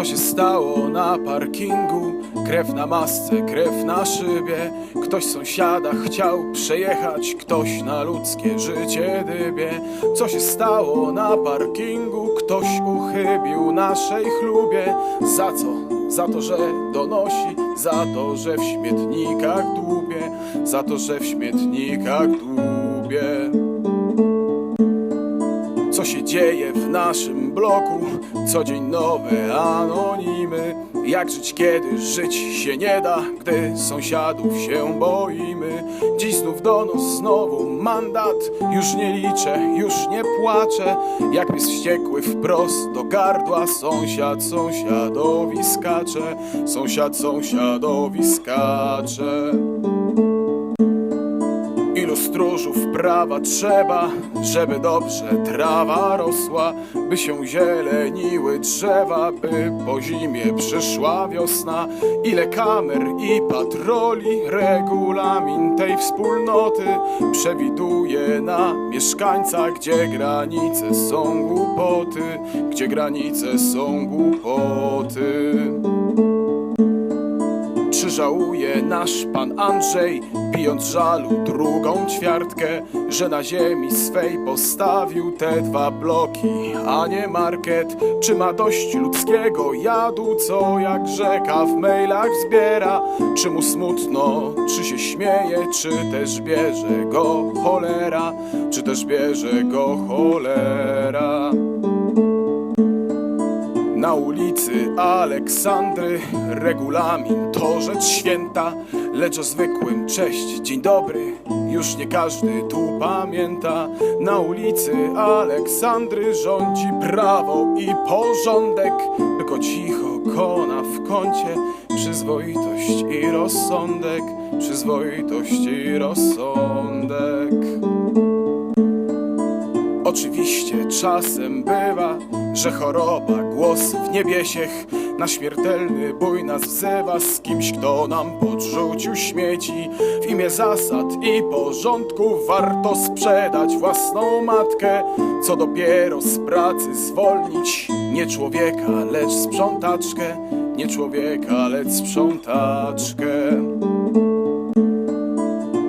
Co się stało na parkingu? Krew na masce, krew na szybie Ktoś sąsiada chciał przejechać Ktoś na ludzkie życie dybie Co się stało na parkingu? Ktoś uchybił naszej chlubie Za co? Za to, że donosi Za to, że w śmietnikach dłubie Za to, że w śmietnikach dłubie co się dzieje w naszym bloku. Co dzień nowe anonimy. Jak żyć kiedy żyć się nie da Gdy sąsiadów się boimy. Dziś znów donos, znowu mandat. Już nie liczę, już nie płaczę. Jak pies wściekły wprost do gardła Sąsiad sąsiadowi skacze. Sąsiad sąsiadowi skacze stróżów prawa trzeba, żeby dobrze trawa rosła, by się zieleniły drzewa, by po zimie przyszła wiosna. Ile kamer i patroli regulamin tej wspólnoty przewiduje na mieszkańca, gdzie granice są głupoty, gdzie granice są głupoty. Żałuje nasz pan Andrzej, pijąc żalu drugą ćwiartkę, że na ziemi swej postawił te dwa bloki, a nie market? Czy ma dość ludzkiego jadu, co jak rzeka w mailach zbiera? Czy mu smutno, czy się śmieje, czy też bierze go cholera? Czy też bierze go cholera? Na ulicy Aleksandry. Regulamin to rzecz święta, lecz o zwykłym cześć, dzień dobry. Już nie każdy tu pamięta. Na ulicy Aleksandry rządzi prawo i porządek, tylko cicho kona w kącie. Przyzwoitość i rozsądek, przyzwoitość i rozsądek. Oczywiście czasem bywa, że choroba głos w niebiesiech na śmiertelny bój nas wzywa z kimś, kto nam podrzucił śmieci. W imię zasad i porządku warto sprzedać własną matkę, co dopiero z pracy zwolnić nie człowieka, lecz sprzątaczkę, nie człowieka, lecz sprzątaczkę.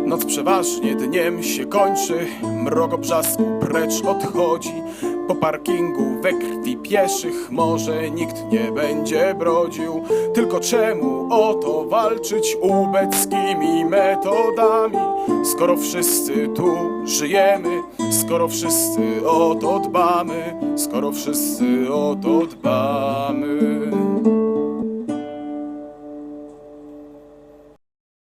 Noc przeważnie dniem się kończy, mrok obrzasku precz odchodzi. Po parkingu we krwi pieszych może nikt nie będzie brodził. Tylko czemu o to walczyć ubeckimi metodami? Skoro wszyscy tu żyjemy, skoro wszyscy o to dbamy, skoro wszyscy o to dbamy.